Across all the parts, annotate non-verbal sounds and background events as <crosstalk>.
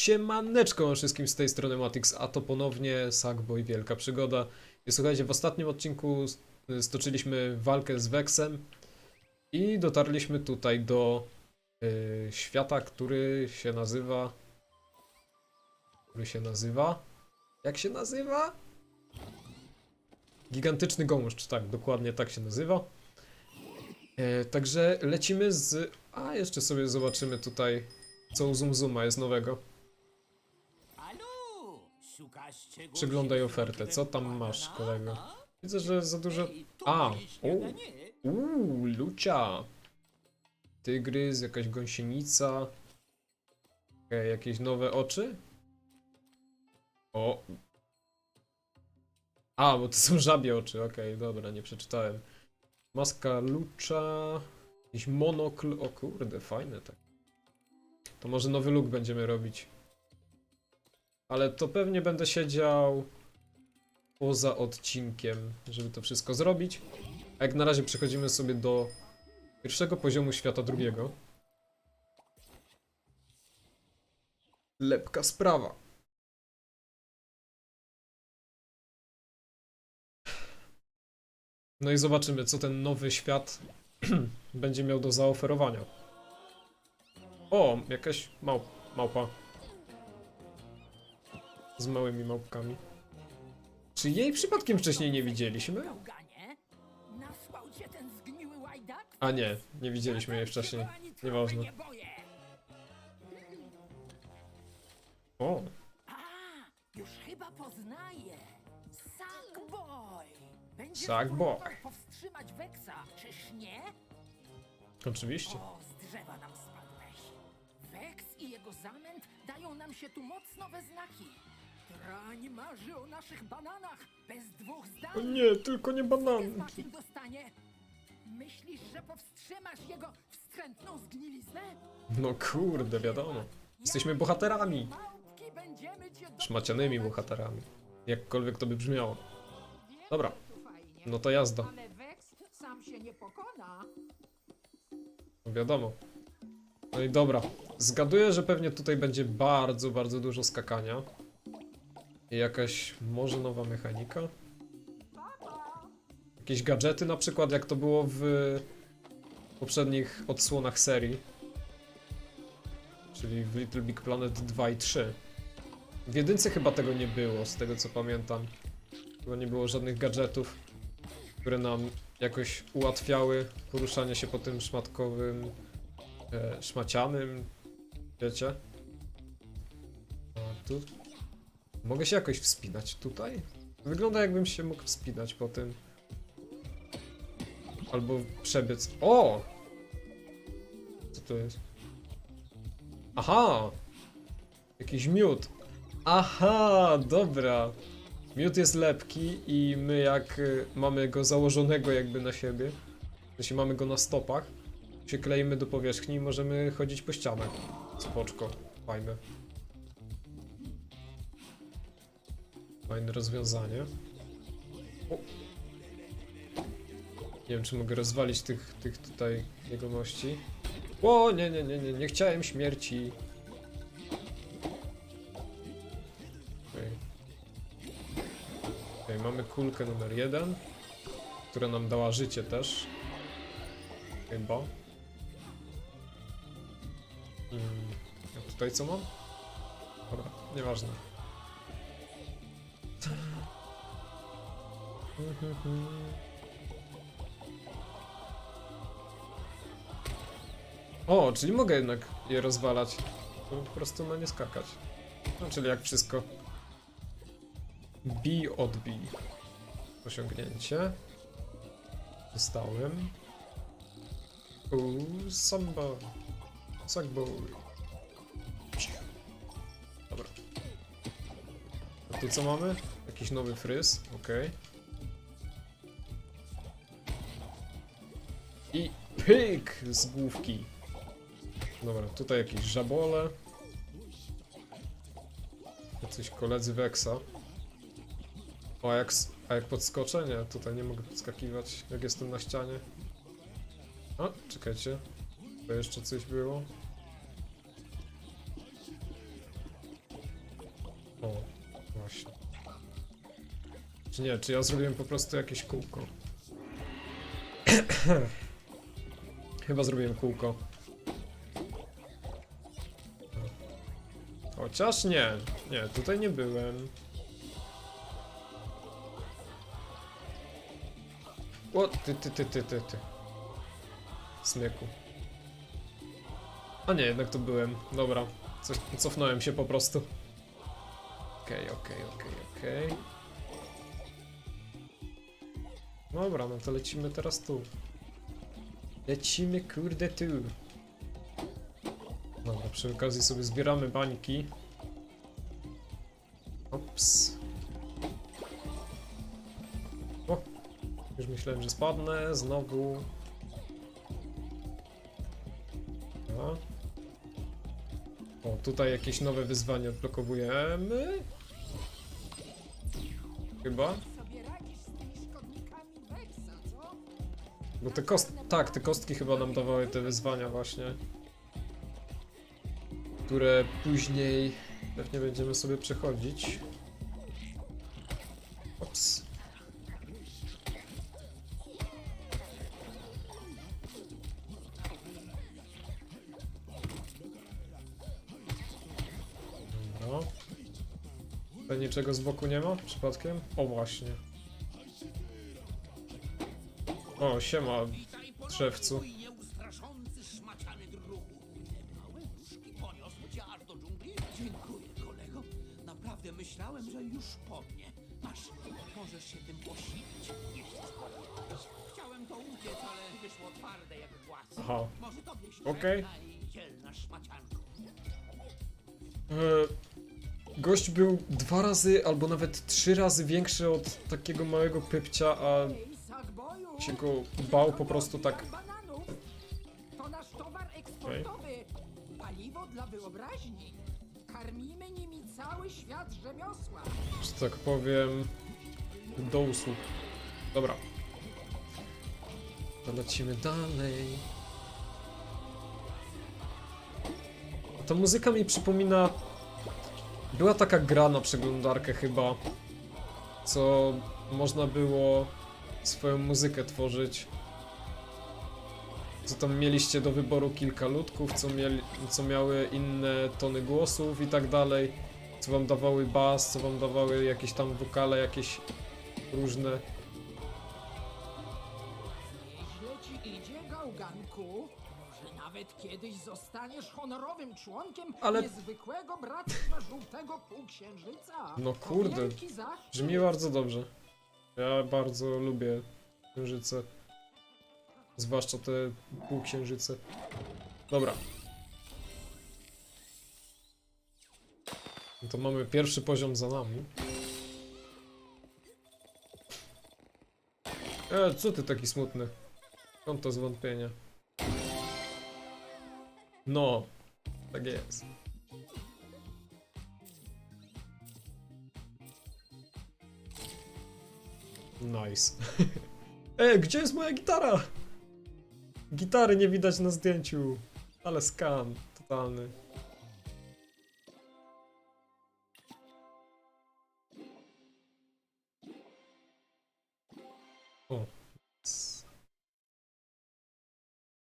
Siemaneczko wszystkim z tej strony Matix, a to ponownie Sackboy Wielka Przygoda. I słuchajcie, w ostatnim odcinku stoczyliśmy walkę z Vexem i dotarliśmy tutaj do y, świata, który się nazywa... Który się nazywa? Jak się nazywa? Gigantyczny gąszcz, tak, dokładnie tak się nazywa. E, także lecimy z... A, jeszcze sobie zobaczymy tutaj, co u jest nowego. Przyglądaj ofertę. Co tam masz, kolego? Widzę, że za dużo... A. Uuu, lucia. Tygrys, jakaś gąsienica. Okej, jakieś nowe oczy? O. A, bo to są żabie oczy, okej, dobra, nie przeczytałem. Maska lucza. Jakiś monokl, o kurde, fajne tak. To może nowy look będziemy robić. Ale to pewnie będę siedział poza odcinkiem, żeby to wszystko zrobić. A jak na razie przechodzimy sobie do pierwszego poziomu świata drugiego. Lepka sprawa. No i zobaczymy, co ten nowy świat <clears throat> będzie miał do zaoferowania. O, jakaś małp małpa. Z małymi małpkami. Czy jej przypadkiem wcześniej nie widzieliśmy? Gałganie, nasłał cię ten zgniły łajdak? A nie, nie widzieliśmy jej wcześniej. Ani trochę Nieważne. Nie boję. O, A, już chyba poznaję. Sackboy. Będziesz Sackboy. próbował powstrzymać Weksa, czyż nie? oczywiście. O, z drzewa nam spadłeś. Weks i jego zamęt dają nam się tu mocno we znaki. Marzy o naszych bananach, bez dwóch zdań. O nie, tylko nie bananki. dostanie. Myślisz, że powstrzymasz jego wstrętną zgniliznę? No kurde, wiadomo. Jesteśmy bohaterami. Małpki będziemy cię do- Szmacianymi bohaterami. Jakkolwiek to by brzmiało. Dobra, Fajnie. no to jazda. Ale sam się nie pokona. No wiadomo. No i dobra. Zgaduję, że pewnie tutaj będzie bardzo, bardzo dużo skakania. Jakaś może nowa mechanika. Jakieś gadżety na przykład, jak to było w poprzednich odsłonach serii. Czyli w Little Big Planet 2 i 3. W jedynce chyba tego nie było, z tego co pamiętam. Chyba nie było żadnych gadżetów, które nam jakoś ułatwiały poruszanie się po tym szmatkowym, e, szmacianym, wiecie? A tu... Mogę się jakoś wspinać tutaj? Wygląda jakbym się mógł wspinać po tym. Albo przebiec. O! Co to jest? Aha! Jakiś miód. Aha, dobra. Miód jest lepki i my jak y, mamy go założonego jakby na siebie, jeśli mamy go na stopach, się kleimy do powierzchni i możemy chodzić po ścianach. Spoczko. Fajne. Fajne rozwiązanie. O. Nie wiem, czy mogę rozwalić tych, tych tutaj jegomości. O, nie, nie, nie, nie, nie chciałem śmierci. Okej. Okej, mamy kulkę numer jeden, która nam dała życie też. Chyba. Mm, a tutaj co mam? Dobra, nieważne. O, czyli mogę jednak je rozwalać. To po prostu na nie skakać. No, czyli jak wszystko. Bij, odbij. Osiągnięcie. Dostałem. Uuu, samba. Sackboy. Dobra. A tu co mamy? Jakiś nowy fryz, okej. I pyk z główki. Dobra, tutaj jakieś żabole. Jacyś koledzy Wexa. O, a jak, a jak podskoczę? Nie, tutaj nie mogę podskakiwać, jak jestem na ścianie. A, czekajcie. To jeszcze coś było. O, właśnie. Czy nie, czy ja zrobiłem po prostu jakieś kółko? <clears throat> Chyba zrobiłem kółko. Chociaż nie, nie, tutaj nie byłem. O, ty, ty, ty, ty, ty, ty. Smyku. A nie, jednak to byłem. Dobra, coś, cofnąłem się po prostu. Okej, okej, okej, okej. Dobra, no to lecimy teraz tu. Lecimy kurde tu. Dobra, przy okazji sobie zbieramy bańki. Ops. O! Już myślałem, że spadnę znowu. Dobra. O, tutaj jakieś nowe wyzwanie odblokowujemy. Chyba. Bo te kost... Tak, te kostki chyba nam dawały te wyzwania właśnie. Które później pewnie będziemy sobie przechodzić. Ops. Dobra. Tutaj niczego z boku nie ma przypadkiem? O właśnie. Dżungli? Dziękuję, kolego. Naprawdę myślałem, że już po mnie. Masz, możesz się tym posilić, jeśli. Chciałem to upiec, ale wyszło twarde jak głaz. Aha. Może tobie się Okej. dzielna szmacianko. E, gość był dwa razy albo nawet trzy razy większy od takiego małego pypcia, a! Się go bał po prostu tak. To nasz towar eksportowy. Paliwo dla wyobraźni. Karmimy nimi cały świat rzemiosła. że tak powiem, do usług. Dobra. To lecimy dalej. Ta muzyka mi przypomina. Była taka gra na przeglądarkę chyba, co można było swoją muzykę tworzyć. Co tam mieliście do wyboru kilka ludków, co, mieli, co miały inne tony głosów i tak dalej co wam dawały bas, co wam dawały jakieś tam wokale, jakieś różne. Nieźle ci idzie, gałganku. Może nawet kiedyś zostaniesz honorowym członkiem Ale- niezwykłego bractwa żółtego półksiężyca. No kurde, wielki. Brzmi bardzo dobrze. Ja bardzo lubię księżyce. Zwłaszcza te półksiężyce. Dobra. To mamy pierwszy poziom za nami. E, co ty taki smutny? Skąd to zwątpienie? No, tak jest. Nice. <laughs> e, gdzie jest moja gitara? Gitary nie widać na zdjęciu. Ale skan totalny. O.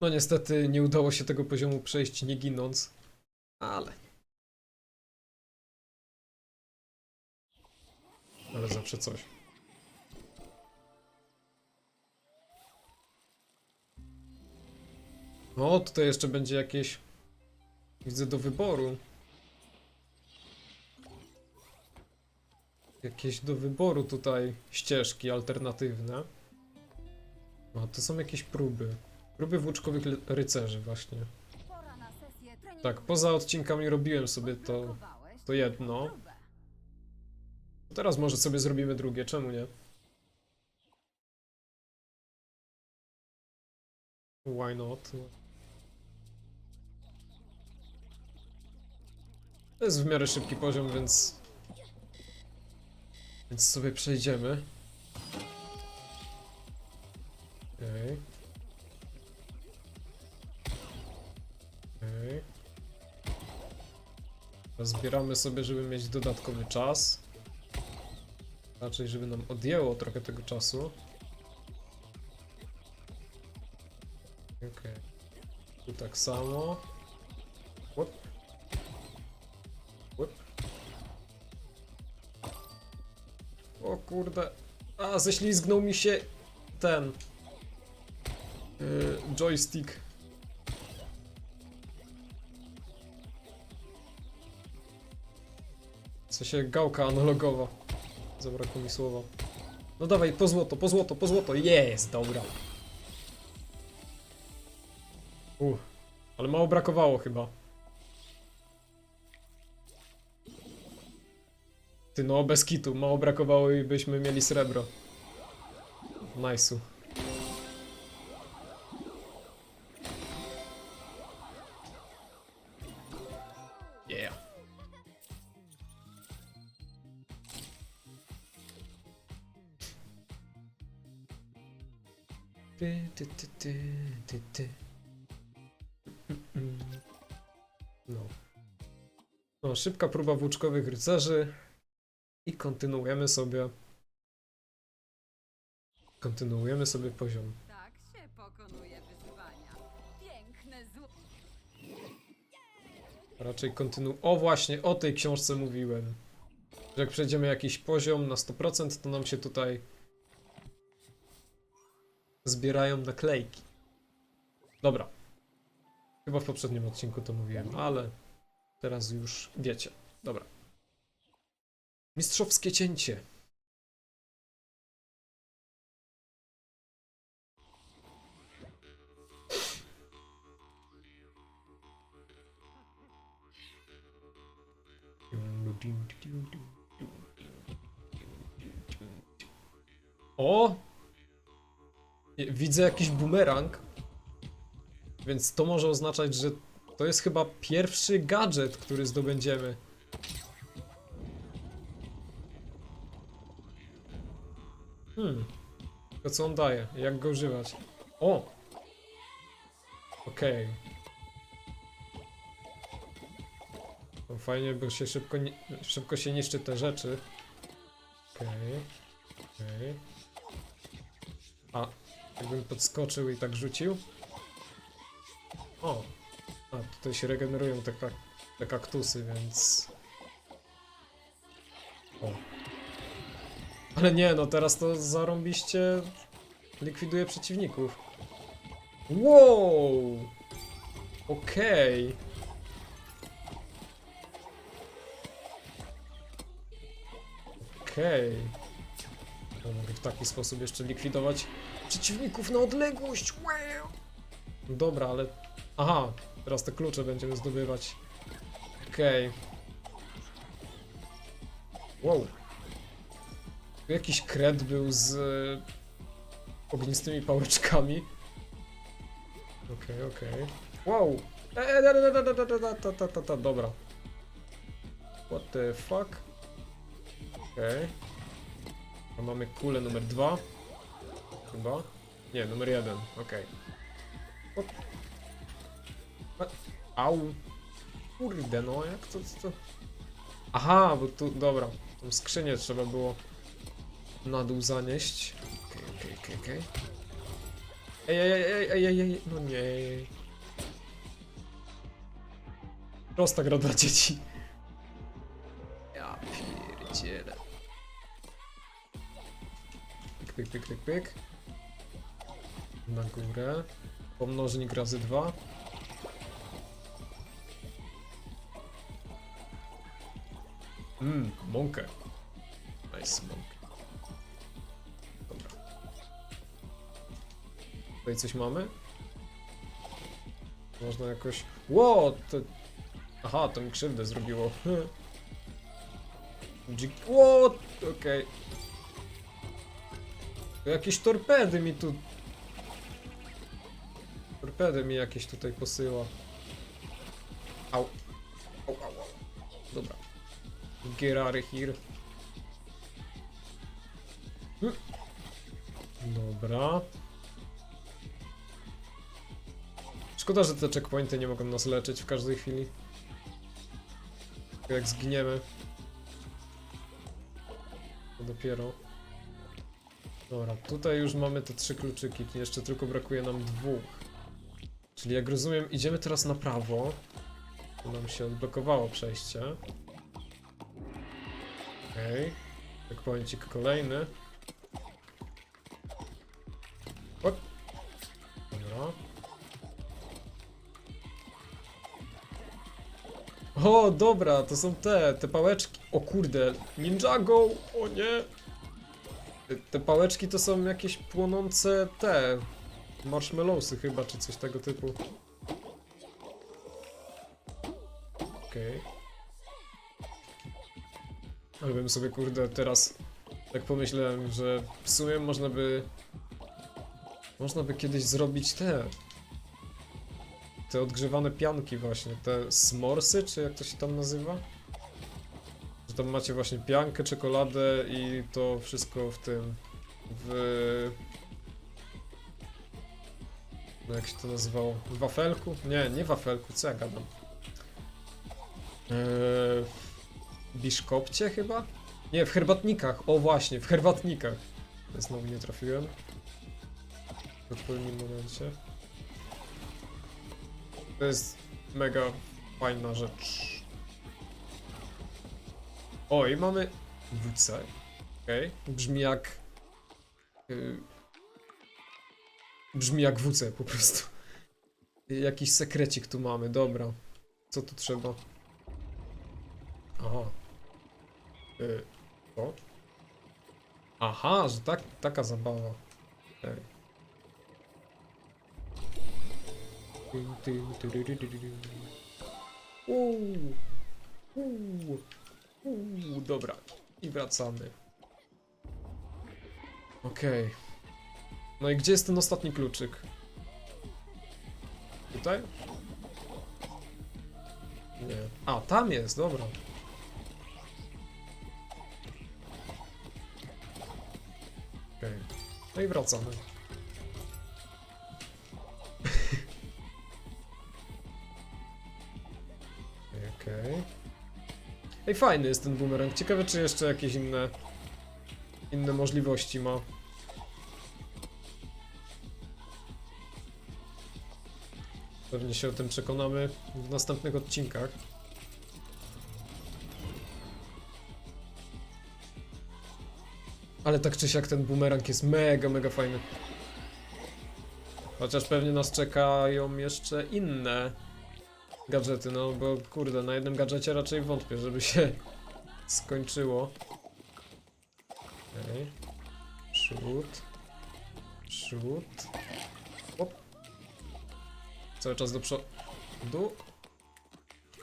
No niestety nie udało się tego poziomu przejść nie ginąc. Ale. Ale zawsze coś. O, tutaj jeszcze będzie jakieś. Widzę do wyboru. Jakieś do wyboru tutaj ścieżki alternatywne. O, to są jakieś próby. Próby włóczkowych rycerzy, właśnie. Tak, poza odcinkami robiłem sobie to. To jedno. Teraz może sobie zrobimy drugie, czemu nie? Why not? To jest w miarę szybki poziom, więc... Więc sobie przejdziemy. Okej. Okej. Zbieramy sobie, żeby mieć dodatkowy czas. Raczej, żeby nam odjęło trochę tego czasu. Okej. Tu tak samo. O kurde. A, ześlizgnął mi się ten. Yy, joystick. W sensie gałka analogowa. Zabrakło mi słowa. No dawaj, po złoto, po złoto, po złoto. Jest, dobra. Uff, ale mało brakowało chyba. Ty no, bez kitu, mało brakowało i byśmy mieli srebro. Nice'u. Yeah. No. No, szybka próba włóczkowych rycerzy. I kontynuujemy sobie. Kontynuujemy sobie poziom. Tak się pokonuje wyzwania. Piękne zło... Raczej kontynu... O właśnie, o tej książce mówiłem. Że jak przejdziemy jakiś poziom na 100%, to nam się tutaj zbierają naklejki. Dobra. Chyba w poprzednim odcinku to mówiłem, ale teraz już wiecie. Dobra. Mistrzowskie cięcie. O! Widzę jakiś bumerang. Więc to może oznaczać, że to jest chyba pierwszy gadżet, który zdobędziemy. Co on daje? Jak go używać? O! Okej. To fajnie, bo się szybko, ni- szybko się niszczy te rzeczy. Okej. Okej. A, jakbym podskoczył i tak rzucił? O! A, tutaj się regenerują te, te kaktusy, więc... O. Ale nie, no teraz to zarąbiście likwiduje przeciwników. Wow! Okej. Okej. To mogę w taki sposób jeszcze likwidować przeciwników na odległość. Wow. Dobra, ale... Aha, teraz te klucze będziemy zdobywać. Okej. Wow. Jakiś kred był z ognistymi pałeczkami. Okej, okej. Wow! E, da, da, da, da, da, da, ta, ta, ta, ta, dobra. What the fuck? Okej. Okay. A mamy kulę numer dwa. Chyba? Nie, numer jeden. okej. Okay. Au! Kurde no, jak to, to... Aha, bo tu, dobra, tą skrzynię trzeba było na dół zanieść. Okej, okej, okej, okej. Ej, ej, ej, ej, ej, ej, ej, no nie. Prosta gra dla dzieci. Ja pierdzielę. Pyk, pyk, pyk, pyk, pyk. Na górę. Pomnożnik razy dwa. Mmm, mąkę. Nice, mąkę. Tutaj coś mamy? Można jakoś... Ło, to... Aha, to mi krzywdę zrobiło. <laughs> Ło, okej. To Jakieś torpedy mi tu... Torpedy mi jakieś tutaj posyła. Au. Au, au, au. Dobra. Of here. Hm. Dobra. Szkoda, że te checkpointy nie mogą nas leczyć w każdej chwili. Jak zginiemy. To dopiero. Dobra, tutaj już mamy te trzy kluczyki. Jeszcze tylko brakuje nam dwóch. Czyli jak rozumiem, idziemy teraz na prawo. Tu nam się odblokowało przejście. Okej. Checkpointik kolejny. O, dobra, to są te, te pałeczki. O kurde, Ninjago! O nie! Te- Te pałeczki to są jakieś płonące te marshmallowsy chyba, czy coś tego typu. Okej. Ale bym sobie kurde teraz tak pomyślałem, że w sumie można by można by kiedyś zrobić te te odgrzewane pianki właśnie, te smorsy, czy jak to się tam nazywa? Że tam macie właśnie piankę, czekoladę i to wszystko w tym w no jak się to nazywało? W wafelku? Nie, nie wafelku, co ja gadam? Eee, w biszkopcie chyba? Nie, w herbatnikach, o właśnie, w herbatnikach. Znowu nie trafiłem. W odpowiednim momencie. To jest mega fajna rzecz. O, i mamy WC. Okej. Brzmi jak... y, brzmi jak WC po prostu. Jakiś sekrecik tu mamy, dobra. Co tu trzeba? Aha. Y, co? Aha, że tak, taka zabawa. Okej. Uuu, uuu, uuu, dobra. I wracamy. Okej. No i gdzie jest ten ostatni kluczyk? Tutaj? Nie. A, tam jest, dobra. Okej. No i wracamy. Okej. Ej, fajny jest ten boomerang. Ciekawe, czy jeszcze jakieś inne inne możliwości ma. Pewnie się o tym przekonamy w następnych odcinkach. Ale tak czy siak ten boomerang jest mega, mega fajny. Chociaż pewnie nas czekają jeszcze inne gadżety, no bo kurde, na jednym gadżecie raczej wątpię, żeby się <laughs> skończyło. Okej. Shoot. Shoot. Hop. Cały czas do przodu.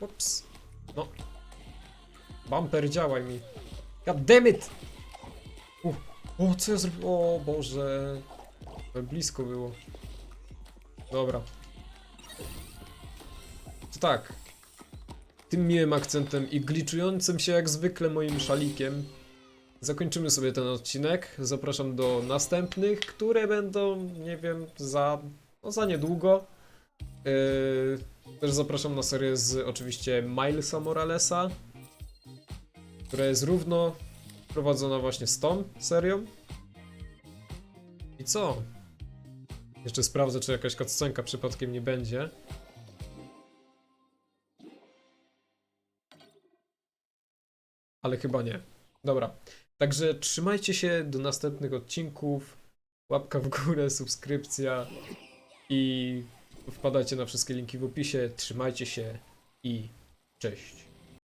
Ups. No. Bumper, działaj mi. God damn it! O, co ja zrobiłem? O Boże. Blisko było. Dobra. Tak. Tym miłym akcentem i gliczującym się jak zwykle moim szalikiem zakończymy sobie ten odcinek. Zapraszam do następnych, które będą, nie wiem, za, no za niedługo. Yy, też zapraszam na serię z oczywiście Milesa Moralesa, która jest równo prowadzona właśnie z tą serią. I co? Jeszcze sprawdzę, czy jakaś cutscenka przypadkiem nie będzie. Ale chyba nie. Dobra. Także trzymajcie się do następnych odcinków. Łapka w górę, subskrypcja i wpadajcie na wszystkie linki w opisie. Trzymajcie się i cześć.